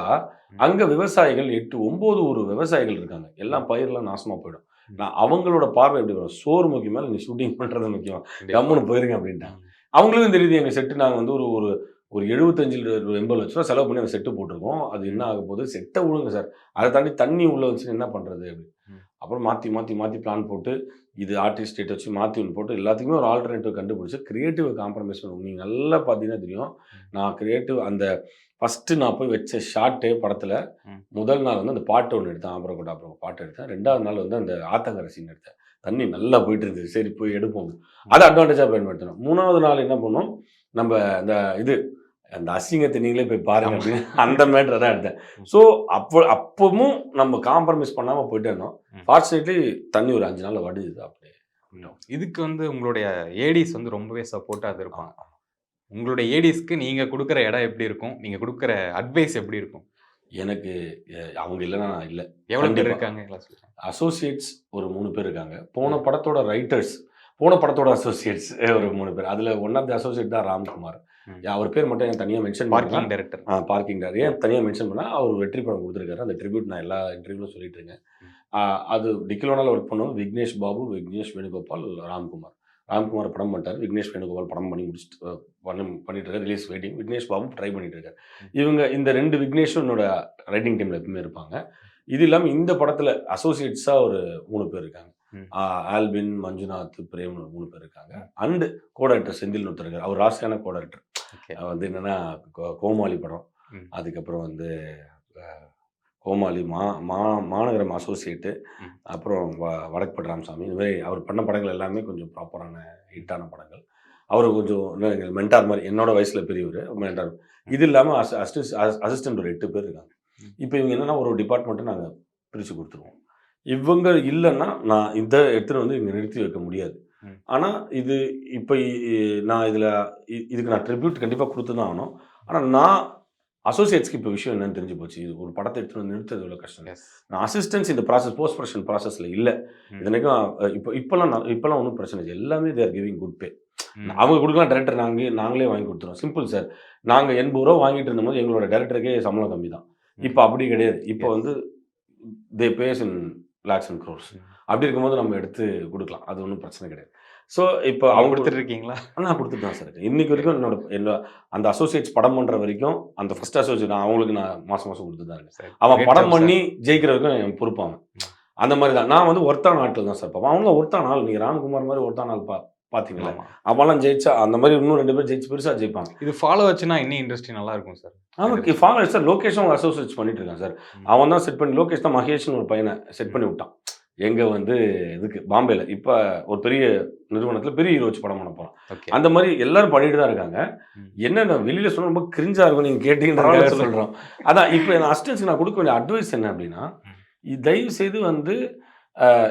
அங்க விவசாயிகள் எட்டு ஒன்பது ஒரு விவசாயிகள் இருக்காங்க. எல்லாம் பயிரெல்லாம் நாசமா போயிடும். நான் அவங்களோட பார்வை எப்படி வரும்? சோறு முக்கியமா? இல்லை ஷூட்டிங் பண்றது முக்கியம்? கம்முன்னு போயிருங்க அப்படின்ட்டாங்க. அவங்களுக்கும் தெரியுது எங்க செட்டு நாங்க வந்து ஒரு ஒரு ஒரு எழுபத்தஞ்சு ஒரு எண்பது லட்ச ரூபா செலவு பண்ணி அந்த செட்டு போட்டிருக்கோம். அது என்ன ஆக போகுது? செட்டை விடுங்க சார். அதை தாண்டி தண்ணி உள்ள வச்சு என்ன பண்றது? அப்படி. அப்புறம் மாற்றி மாற்றி மாற்றி பிளான் போட்டு இது ஆர்டிஸ்ட் டேட் வச்சு மாற்றி ஒன்று போட்டு எல்லாத்துக்குமே ஒரு ஆல்டர்னேட்டிவ் கண்டுபிடிச்சு கிரியேட்டிவ் காம்ப்ரமைஸ் பண்ணுவோம் நீங்கள் நல்லா பார்த்தீங்கன்னா தெரியும். நான் கிரியேட்டிவ் அந்த ஃபஸ்ட்டு நான் போய் வச்ச ஷார்ட்டே படத்தில். முதல் நாள் வந்து அந்த பாட்டு ஒன்று எடுத்தேன். அப்புறம் கூட அப்புறம் பாட்டு எடுத்தேன். ரெண்டாவது நாள் வந்து அந்த ஆத்தங்கர சீன் எடுத்தேன். தண்ணி நல்லா போயிட்டு இருந்துச்சு சரி போய் எடுப்போம். அதை அட்வான்டேஜாக பயன்படுத்தணும். மூணாவது நாள் என்ன பண்ணோம்? நம்ம அந்த இது அந்த அசிங்கத்தை நீங்களே போய் பாருங்க அப்படின்னு அந்த மேட்ரை தான் எடுத்தேன். ஸோ அப்போ அப்பவும் நம்ம காம்ப்ரமைஸ் பண்ணாமல் போயிட்டே இருந்தோம். ஃபார்ச்சுனேட்லி தண்ணி ஒரு அஞ்சு நாள் வடிஞ்சுது அப்படியே. இதுக்கு வந்து உங்களுடைய ஏடிஸ் வந்து ரொம்பவே சப்போர்ட்டாக இருப்பாங்க உங்களுடைய ஏடிஸ்க்கு நீங்க கொடுக்குற இடம் எப்படி இருக்கும்? நீங்க கொடுக்குற அட்வைஸ் எப்படி இருக்கும்? எனக்கு அவங்க இல்லைன்னா நான் இல்லை. எவ்வளவு பேர். இருக்காங்க. அசோசியேட்ஸ் ஒரு மூணு பேர் இருக்காங்க. போன படத்தோட ரைட்டர்ஸ் போன படத்தோட அசோசியேட்ஸ் ஒரு மூணு பேர். அதில் ஒன் ஆஃப் தி அசோசியேட் தான் ராம்குமார். அவர் பேர் மட்டும் எனக்கு தனியாக மென்ஷன் பார்க்கிங் டைரக்டர் பார்க்கிங் டார் ஏன் தனியாக மென்ஷன் பண்ணால் அவர் வெற்றி படம் கொடுத்துருக்காரு. அந்த ட்ரிபியூட் நான் எல்லா இன்டர்வியூலும் சொல்லிட்டு இருக்கேன். அது டிக்கிலோனால ஒர்க் பண்ணவங்க விக்னேஷ் பாபு விக்னேஷ் வேணுகோபால் ராம்குமார். ராம்குமார் படம் பண்ணிட்டார். விக்னேஷ் வேணுகோபால் படம் பண்ணி முடிச்சுட்டு பண்ணி பண்ணிட்டு இருக்காரு release waiting Vignesh Babu try பண்ணிட்டு இருக்காரு இவங்க இந்த ரெண்டு விக்னேஷும் என்னோட ரைட்டிங் டீமில் எப்பவுமே இருப்பாங்க. இது இல்லாமல் இந்த படத்தில் அசோசியேட்ஸாக ஒரு மூணு பேர் இருக்காங்க. ஆல்பின் மஞ்சுநாத் பிரேம் மூணு பேர் இருக்காங்க. அண்டு கோடைரக்டர் செந்தில் ஒருத்தர் இருக்கார். அவர் ராசியான கோடைரக்டர் ஓகே. வந்து என்னன்னா கோமாளி படம். அதுக்கப்புறம் வந்து கோமாளி மா மா மாநகரம் அசோசியேட்டு. அப்புறம் வ வடக்குப்பட்டு ராமசாமி இந்த மாதிரி அவர் பண்ண படங்கள் எல்லாமே கொஞ்சம் ப்ராப்பரான ஹிட்டான படங்கள். அவர் கொஞ்சம் மென்டார் மாதிரி என்னோட வயசில் பெரியவர் மென்டார் இது இல்லாமல் அசிஸ்டன்ட் ஒரு எட்டு பேர் இருக்காங்க. இப்போ இவங்க என்னன்னா ஒரு டிபார்ட்மெண்ட்டை நாங்கள் பிரித்து கொடுத்துருவோம். இவங்க இல்லைன்னா நான் இந்த இடத்துல வந்து இங்கே நிறுத்தி வைக்க முடியாது. ஆனால் இது இப்போ நான் இதில் இதுக்கு நான் ட்ரிபியூட் கண்டிப்பாக கொடுத்து தான் ஆகணும். ஆனால் நான் அசோசியேட்ஸ்க்கு இப்போ விஷயம் என்னன்னு தெரிஞ்சு போச்சு. இது ஒரு படத்தை எடுத்துட்டு வந்து நிறுத்துறது எவ்வளோ கஷ்டம். நான் அசிஸ்டன்ஸ் இந்த ப்ராசஸ் போஸ்ட் ப்ரொடக்ஷன் ப்ராசஸில் இல்லை. இதனைக்கும் இப்போ இப்போலாம் நான் இப்போலாம் ஒன்றும் பிரச்சனை இல்லை. எல்லாமே தேர் கிவிங் குட் பே அவங்க கொடுக்கலாம் டேரக்டர் நாங்கள் நாங்களே வாங்கி கொடுத்துருவோம். சிம்பிள் சார் நாங்கள் எண்பது ரூபா வாங்கிட்டு இருந்தபோது எங்களோட டேரக்டருக்கே சம்பளம் கம்மி தான். இப்போ அப்படி கிடையாது. இப்போ. வந்து the base in lakhs and crores. அப்படி இருக்கும்போது நம்ம எடுத்து கொடுக்கலாம். அது ஒன்றும் பிரச்சனை கிடையாது. ஸோ இப்போ அவங்க கொடுத்துட்டு இருக்கீங்களா? நான் கொடுத்துட்டு தான் சார் இருக்கேன். இன்னைக்கு வரைக்கும் என்னோட என்னோட அந்த அசோசியேட்ஸ் படம் பண்ணுற வரைக்கும் அந்த ஃபர்ஸ்ட் அசோசியேட் நான் அவங்களுக்கு நான் மாதம் மாதம் கொடுத்து தான் இருக்கேன். சரி. அவன் படம். பண்ணி ஜெயிக்கிற வரைக்கும் என் பொறுப்பாங்க அந்த மாதிரி தான். நான் வந்து ஒருத்தான ஆட்கள் தான் சார் பார்ப்பேன் அவங்க ஒருத்தான ஆள். நீங்கள் ராம்குமார் மாதிரி ஒருத்தான ஆள் பா பார்த்தீங்களா. அவெல்லாம் ஜெயிச்சா அந்த மாதிரி இன்னும் ரெண்டு பேர் ஜெயிச்சு பெருசாக ஜெயிப்பாங்க. இது ஃபாலோ வச்சுனா இன்னும் இண்டஸ்ட்ரி நல்லா இருக்கும் சார் ஆமாம் ஃபாலோ சார் லோகேஷும் அவங்க அசோசியேட்ஸ் பண்ணிட்டு இருக்கான் சார். அவன் தான் செட் பண்ணி லோகேஷ் தான் மகேஷ்னு ஒரு பையனை செட் பண்ணி விட்டான். எங்க வந்து இதுக்கு பாம்பேல. இப்போ ஒரு பெரிய நிறுவனத்தில் பெரிய ஹீரோ வச்சு படம் பண்ண போகிறான் ஓகே. அந்த மாதிரி எல்லாரும் பண்ணிட்டு தான் இருக்காங்க. ம். என்ன நான் வெளியில சொல்ல ரொம்ப கிரிஞ்சா இருக்கும் நீங்க கேட்டீங்கன்னு. சொல்றோம். அதான் இப்போ என் அசிஸ்டன்ஸ்க்கு நான் கொடுக்க வேண்டிய அட்வைஸ் என்ன அப்படின்னா தயவு செய்து வந்து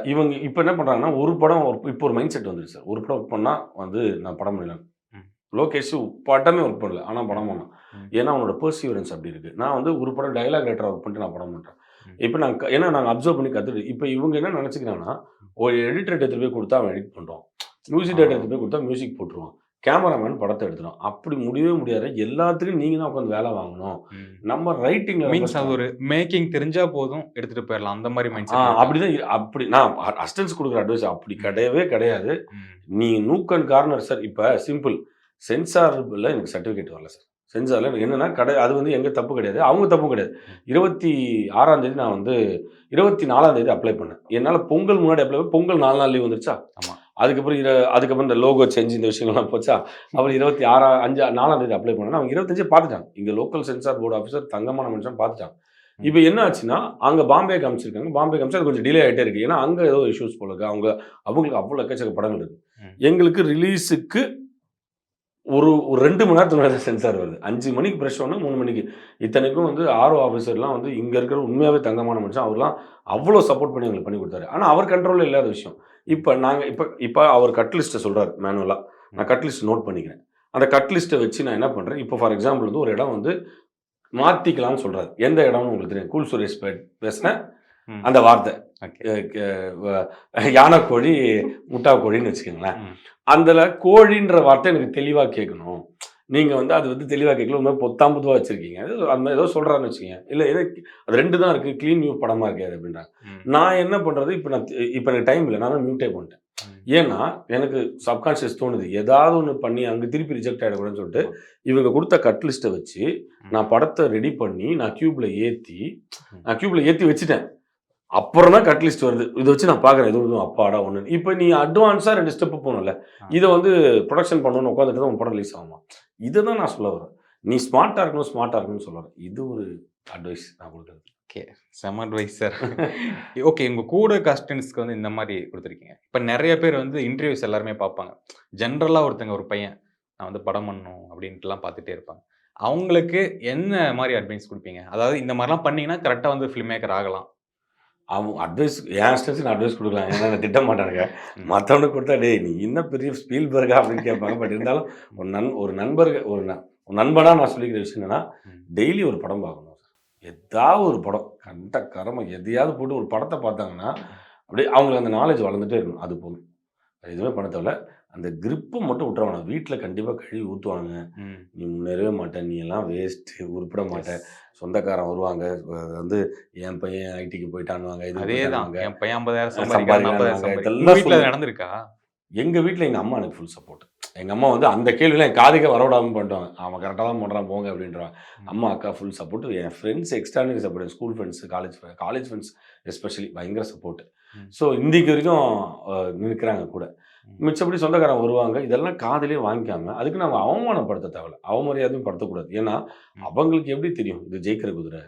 இவங்க இப்போ என்ன பண்றாங்கன்னா ஒரு படம் ஒரு இப்போ ஒரு மைண்ட் செட் வந்துருச்சு சார். ஒரு படம் ஒர்க் பண்ணா வந்து நான் படம் பண்ணலாம். லோகேஷ் படமே ஒர்க் பண்ணல. ஆனா படம் பண்ணான். ம். ஏன்னா அவனோட பெர்சிவரன்ஸ் அப்படி இருக்கு. நான் வந்து ஒரு படம் டைலாக் ரைட்டர் ஒர்க் பண்ணிட்டு நான் படம் பண்றேன். ம். இப்போ நாங்கள் ஏன்னா நாங்கள் அப்சர்வ் பண்ணி கற்றுட்டு இப்போ இவங்க என்ன நினச்சிக்கிறாங்கன்னா ஒரு எடிட்டர் எடுத்து போய் கொடுத்தா அவன் எடிட் பண்ணுறான் மியூசிக் டேரக்டர் எடுத்து போய் கொடுத்தா மியூசிக் போட்டுருவான். கேமராமேன் படத்தை எடுத்துடும் அப்படி முடியவே முடியாது. எல்லாத்துக்கும் நீங்கள் தான் உட்காந்து வேலை வாங்கணும். நம்ம ரைட்டிங்கில் மீன்ஸ் அது ஒரு மேக்கிங் தெரிஞ்சா போதும் எடுத்துட்டு போயிடலாம். அந்த மாதிரி மைண்ட் அப்படிதான் அப்படி நான் அசிஸ்டன்ஸ் கொடுக்குற அட்வைஸ் அப்படி கிடையவே கிடையாது. நீ நூக் அண்ட் கார்னர் சார் இப்போ சிம்பிள் சென்சாரில் எனக்கு சர்டிஃபிகேட் வரல சார் சென்சாரில் எனக்கு என்னன்னா கடை அது வந்து எங்க தப்பு கிடையாது. அவங்க தப்பும் கிடையாது. இருபத்தி ஆறாம் தேதி நான் வந்து இருபத்தி நாலாம் தேதி அப்ளை பண்ணேன். என்னால் பொங்கல் முன்னாடி அப்ளை பொங்கல் நாலு நாள் லீவ் வந்துருச்சா? ஆமா. அதுக்கப்புறம் இர அதுக்கப்புறம் இந்த லோகோ சேஞ்ச் இந்த விஷயங்கள்லாம் போச்சா? அப்புறம் இருபத்தி ஆறா அஞ்சு நாலாம் தேதி அப்ளை பண்ணேன் அவங்க இருபத்தஞ்சு பார்த்துட்டாங்க. இங்கே லோக்கல் சென்சார் போர்டு ஆஃபீஸர் தங்கமான மனுஷன் பார்த்துட்டாங்க. இப்போ என்ன ஆச்சுன்னா அங்கே பாம்பே காமிச்சிருக்காங்க. பாம்பே காமிச்சு அது கொஞ்சம் டிலே ஆகிட்டே இருக்கு. ஏன்னா அங்கே ஏதோ இஷ்யூஸ் போல இருக்கு. அவங்க அவங்களுக்கு அவ்வளோ எக்கச்சக்க படங்கள் இருக்கு. ம். எங்களுக்கு ரிலீஸுக்கு ஒரு ஒரு ரெண்டு மணி நேரத்துக்கு மேலே சென்சார் வருது. அஞ்சு மணிக்கு ப்ரெஷ் ஒன்று மூணு மணிக்கு. இத்தனைக்கும் வந்து ஆர்ஓ ஆஃபீஸர்லாம் வந்து இங்கே இருக்கிற உண்மையாகவே தங்கமான மனுஷன். அவர்லாம் அவ்வளோ சப்போர்ட் பண்ணி எங்களுக்கு பண்ணி கொடுத்தாரு. ஆனால் அவர் கண்ட்ரோலில் இல்லாத விஷயம். இப்போ நாங்கள் இப்போ இப்போ அவர் கட் லிஸ்ட்டை சொல்கிறார் மேனுவலாக நான் கட் லிஸ்ட் நோட் பண்ணிக்கிறேன். அந்த கட் லிஸ்ட்டை வச்சு நான் என்ன பண்ணுறேன் இப்போ ஃபார் எக்ஸாம்பிள் வந்து ஒரு இடம் வந்து மாற்றிக்கலாம்னு சொல்கிறார் எந்த இடம்னு உங்களுக்கு தெரியும்? கூல் சுரேஷ் பே- பேசின ம். அந்த வார்த்தை. யானை கோழி முட்டா கோழின்னு வச்சுக்கோங்களேன். அதில் கோழின்ற வார்த்தை எனக்கு தெளிவாக கேட்கணும். நீங்கள் வந்து அது வந்து தெளிவாக கேட்கல. ஒரு மாதிரி பொத்தாம்புதுவாக வச்சுருக்கீங்க. அந்த ஏதோ சொல்கிறான்னு வச்சுக்கோங்க. இல்லை எனக்கு அது ரெண்டு தான் இருக்குது க்ளீன் வியூ படமாக இருக்காது அப்படின்றாங்க. நான் என்ன பண்ணுறது இப்போ நான் இப்போ எனக்கு டைம் இல்லை. நான் மியூட்டே பண்ணிட்டேன் ஏன்னா எனக்கு சப்கான்ஷியஸ் தோணுது. ஏதாவது ஒன்று பண்ணி அங்கே திருப்பி ரிஜெக்ட் ஆகிடக்கூடாதுன்னு சொல்லிட்டு இவங்க கொடுத்த கட் லிஸ்ட்டை வச்சு நான் படத்தை ரெடி பண்ணி நான் கியூப்ல ஏற்றி நான் கியூப்ல ஏற்றி வச்சுட்டேன். அப்புறம் தான் கட் லிஸ்ட் வருது. இதை வச்சு நான் பார்க்குறேன். எதுவும் எதுவும் அப்பாடா ஒன்று இப்போ நீ அட்வான்ஸாக ரெண்டு ஸ்டெப்பு போகணும்ல இதை வந்து ப்ரொடக்ஷன் பண்ணணும்னு உட்காந்துட்டு தான் உன் படம் ரிலீஸ் ஆகுமா? இதை தான் நான் சொல்ல வரேன். நீ ஸ்மார்ட்டாக இருக்கணும் ஸ்மார்ட்டாக இருக்கணும்னு சொல்ல வரேன். இது ஒரு அட்வைஸ் நான் கொடுக்குறது. செம அட்வைஸ் சார் ஓகே உங்க கூட கஸ்டன்ஸ்க்கு வந்து இந்த மாதிரி கொடுத்துருக்கீங்க. இப்போ நிறைய பேர் வந்து இன்டர்வியூஸ் எல்லாருமே பார்ப்பாங்க. ஜென்ரலாக ஒருத்தங்க ஒரு பையன் நான் வந்து படம் பண்ணணும் அப்படின்ட்டுலாம் பார்த்துட்டே இருப்பாங்க. அவங்களுக்கு என்ன மாதிரி அட்வைஸ் கொடுப்பீங்க? அதாவது இந்த மாதிரிலாம் பண்ணீங்கன்னா கரெக்டாக வந்து ஃபில்ம் மேக்கர் ஆகலாம். அவன் அட்வைஸ் என் ஸ்டேஷன் அட்வைஸ் கொடுக்கலாம். ஏன்னா நான் திட்ட மாட்டானுங்க. மற்றவனுக்கு கொடுத்தா டேய் நீ என்ன பெரிய ஸ்பீல்பர்கா அப்படின்னு கேட்பாங்க. பட் இருந்தாலும் ஒரு நன் ஒரு நண்பர்கள் ஒரு ஒரு நண்பனாக நான் சொல்லிக்கிற விஷயம் என்னன்னா. டெய்லி ஒரு படம் பார்க்கணும். ஏதாவது ஒரு படம் கண்ட கரம எதையாவது போட்டு ஒரு படத்தை பார்த்தாங்கன்னா அப்படியே அவங்களுக்கு அந்த நாலேஜ் வளர்ந்துட்டே இருக்கணும். அது போதும். எதுவுமே பண்ண தேவையில்ல. அந்த grip மட்டும் விட்டுருவாங்க வீட்டில் கண்டிப்பாக கழுவி ஊற்றுவாங்க. நீ முன்னேறவே மாட்ட நீ எல்லாம் வேஸ்ட்டு உருப்பிட மாட்ட சொந்தக்காரன் வருவாங்க. வந்து என் பையன் ஐடிக்கு போயிட்டானுவாங்க இது அதே தான். என் பையன் ஐம்பதாயிரம் ஐம்பதாயிரம் இதெல்லாம் வீட்டில் நடந்திருக்கா? எங்க வீட்டில் எங்கள் அம்மா எனக்கு ஃபுல் சப்போர்ட் எங்கள் அம்மா வந்து அந்த கேள்வியில் என் காதுக்கே வரவிடாமல் பண்ணிட்டாங்க. அவன் கரெக்டாக தான் பண்ணுறான் போங்க அப்படின்றான். அம்மா அக்கா ஃபுல் சப்போர்ட் என் friends extraordinary support school friends college college friends especially பயங்கர சப்போர்ட். ஸோ இன்றைக்கு வரைக்கும் நிற்கிறாங்க கூட. மிச்சப்படி சொந்தக்காரன் வருவாங்க. இதெல்லாம் காதிலே வாங்கிக்காம அதுக்கு நம்ம அவமானப்படுத்த தேவையில்ல. அவமரியாதையும் படுத்தக்கூடாது. ஏன்னா. அவங்களுக்கு எப்படி தெரியும்? இது ஜெயிக்கிற குதிரை.